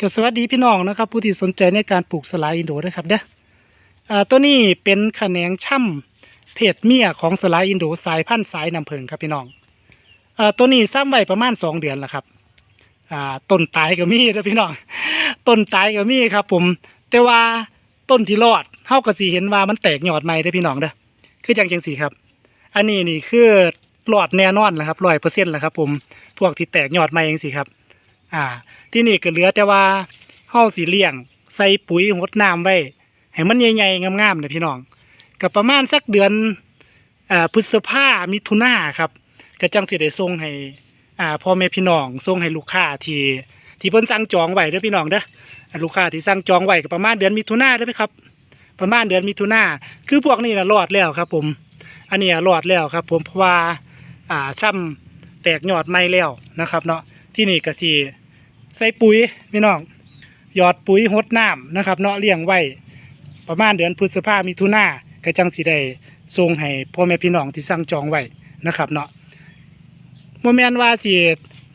ก็สวัสดีพี่น้องนะครับ ผู้ที่สนใจในการปลูกสลายอินโดนะครับเด้อตัวนี้เป็นแขนงช่ำเพศเมียของสลายอินโดสายพันธุ์สายน้ำผึ้งครับพี่น้องอตัวนี้ซ้ำไว้ประมาณสองเดือนแล้วครับต้นตายก็มีนะพี่น้องต้นตายก็มีครับผม แต่ว่าต้นที่รอดเฮาก็สิเห็นว่ามันแตกยอดใหม่เด้พี่น้องเด้อคือจังจังสีครับ อันนี้นี่คือรอดแน่นอนแหละครับร้อยเปอร์เซ็นต์แหละครับผมพวกที่แตกยอดใหม่จังสีครับ อ่า ที่นี่ก็เหลือแต่ว่าเฮาสิเลี้ยง ใส่ปุ๋ยหดน้ำไว้ ให้มันใหญ่ๆงามๆนะพี่น้องก็ประมาณสักเดือนอ่าพฤษภามิถุนาครับก็จังสิได้ส่งให้อ่าพ่อแม่พี่น้องส่งให้ลูกค้าที่ที่เพิ่นสั่งจองไว้เด้อพี่น้องเด้อลูกค้าที่สั่งจองไว้ก็ประมาณเดือนมิถุนาเด้อครับ ประมาณเดือนมิถุนาคือพวกนี้นะรอดแล้วครับ ผม อันนี้รอดแล้วครับ ผมเพราะว่าอ่าช่ำแตกยอดใหม่แล้วนะครับ เนาะที่นี่ก็สิ ใส่ปุ๋ยพี่น้องหยอดปุ๋ยหดน้ำนะครับ เนาะเลี้ยงไว้ประมาณเดือนพฤษภามิถุนาก็จังสิได้ส่งให้พ่อแม่พี่น้องที่สั่งจองไว้นะครับ เนาะโมเมนว่าสิ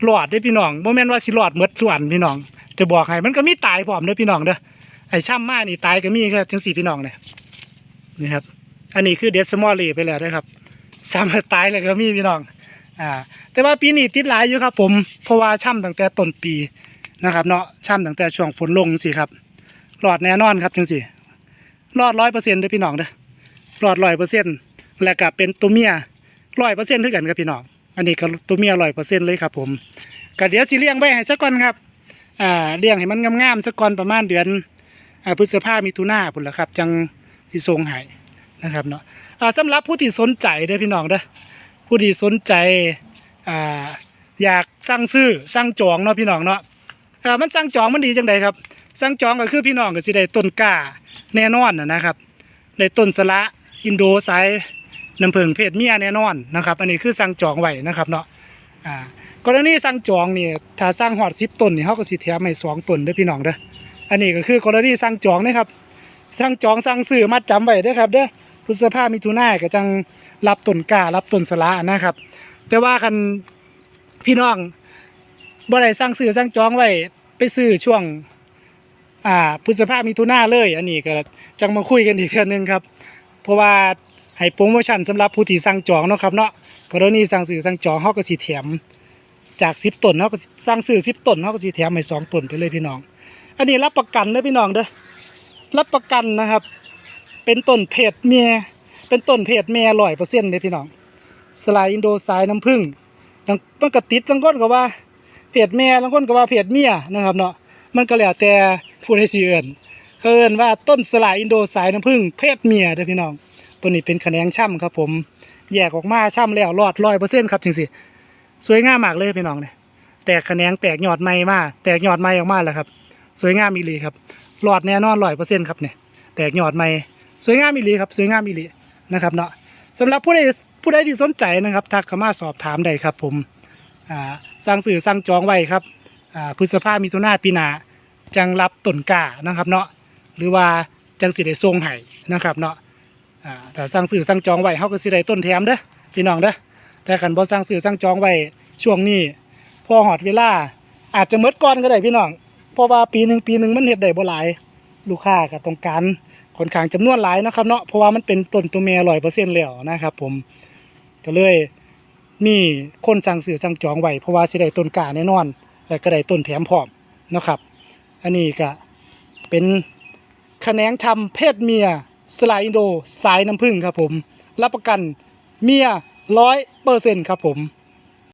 หลอดได้พี่น้องโมเมนว่าสิหลอดหมดส่วนพี่น้อง จะบอกให้มันก็มีตายพร้อมเด้อพี่น้องเด้อไอ้ช่ำมานี่ตายก็มีครับจังสี่พี่น้องเนี่ยนี่ครับ อันนี้คือเดสมอลลี่ไปแล้วนะครับซ้ำตายเลยก็มีพี่น้อง อ่า แต่ว่าปีนี้ติดหลายอยู่ครับ ผมเพราะว่าช่ำตั้งแต่ต้นปี นะครับ เนาะช่ำตั้งแต่ช่วงฝนลงสิครับรอดแน่นอนครับจังสิรอดร้อยเปอร์เซ็นต์ด้วยพี่น้องเด้อรอดร้อยเปอร์เซ็นต์และก็เป็นตัวเมียร้อยเปอร์เซ็นต์ด้วยกันครับพี่น้องอันนี้ก็ตัวเมียร้อยเปอร์เซ็นต์เลยครับ ผมก็เดี๋ยวสิเลี้ยงไว้ให้สักก่อนครับอ่าเลี้ยงให้มันงามๆสักก่อนประมาณเดือนอ่าพฤษภามิถุนาพุ่นละครับ จังสิทรงให้นะครับเนาะอ่าสำหรับผู้ที่สนใจเด้อพี่น้องเด้อผู้ที่สนใจอ่าอยากสั่งซื้อสั่งจองเนาะพี่น้องเนาะ ออมันสั่งจองมันดีจังใดครับ สั่งจองก็คือพี่น้องก็สิได้ต้นกล้าแน่นอนนะนะครับได้ต้นสละอินโดสายน้ำผึ้งเพศเมียแน่นอนนะครับ อันนี้คือสั่งจองไว้นะครับเนาะอ่ากรณีสั่งจองนี่ถ้าสั่งหอดสิบต้นนี่เขาก็สิแถมให้สองต้นเด้อพี่น้องเด้ออันนี้ก็คือกรณีสั่งจองนะครับสั่งจองสั่งซื้อมัดจำไว้เด้อครับเด้อพฤษภามิถุนายนก็จังรับต้นกล้ารับต้นสละนะครับ แต่ว่าคันพี่น้องบ่ได้สั่งซื้อสั่งจองไว้ ไปซื้อช่วง อ่าพฤษภามิถุนาเลย อันนี้ก็จังมาคุยกันอีกเทื่อนึงครับ เพราะว่าให้โปรโมชั่นสำหรับผู้ที่สั่งจองเนาะครับเนาะกรณีสั่งซื้อสั่งจองเฮาก็สิแถมจาก10ต้นเฮาก็สั่งซื้อ10ต้นเฮาก็สิแถมให้2ต้นไปเลยพี่น้อง อันนี้รับประกันเด้อพี่น้องเด้อรับประกันนะครับ เป็นต้นเพศเมียเป็นต้นเพศแม่100%เด้อพี่น้องสลายอินโดสายน้ำผึ้งลังมันก็ติดลังก้นก็ว่า เพจแม่ลังก้นก็ว่าเพจเมียนะครับเนาะมันก็แล้วแต่ผู้ใดสิเอิ้นเขาเอิ้นว่าต้นสลายอินโดสายน้ำผึ้งเพศเมียเด้อพี่น้องตัวนี้เป็นแขนงช่ำครับ ผมแยกออกมาช่ำแล้วรอดร้อยเปอร์เซ็นต์ครับจริงสิสวยงามมากเลยพี่น้องเนี่ยแตกแขนงแตกยอดใหม่มาแตกยอดใหม่ออกมาแล้วครับ สวยงามอีหลีครับรอดแน่นอนร้อยเปอร์เซ็นต์ครับเนี่ยแตกยอดใหม่สวยงามอีหลีครับสวยงามอีหลีนะครับเนาะสำหรับผู้ใดผู้ใดที่สนใจนะครับทักเข้ามาสอบถามได้ครับผม สั่งสื่อสั่งจองไว้ครับพฤษภามิถุนาปีหนาจังรับต้นกานะครับเนาะหรือว่าจังสิได้ส่งให้นะครับเนาะแต่สั่งสื่อสั่งจองไว้เฮาก็สิได้ต้นแถมเด้อพี่น้องเด้อแต่คันบ่สั่งสื่อสั่งจองไว้ช่วงนี้พอหอดเวลาอาจจะหมดก่อนก็ได้พี่น้องเพราะว่าปีหนึ่งปีหนึ่งมันเฮ็ดได้บ่หลายลูกค้าก็ต้องการค่อนข้างจำนวนหลายนะครับเนาะเพราะว่ามันเป็นต้นตัวแม่ร้อยเปอร์เซ็นต์แล้วนะครับผมก็เลย มีคนสั่งซื้อสั่งจองไว้เพราะว่าสิได้ต้นกาแน่นอน และก็ได้ต้นแถมพร้อมนะครับ อันนี้ก็เป็นแขนงทำเพศเมียสลายอินโดสายน้ำผึ้งครับผม รับประกันเมียร้อยเปอร์เซ็นต์ครับผม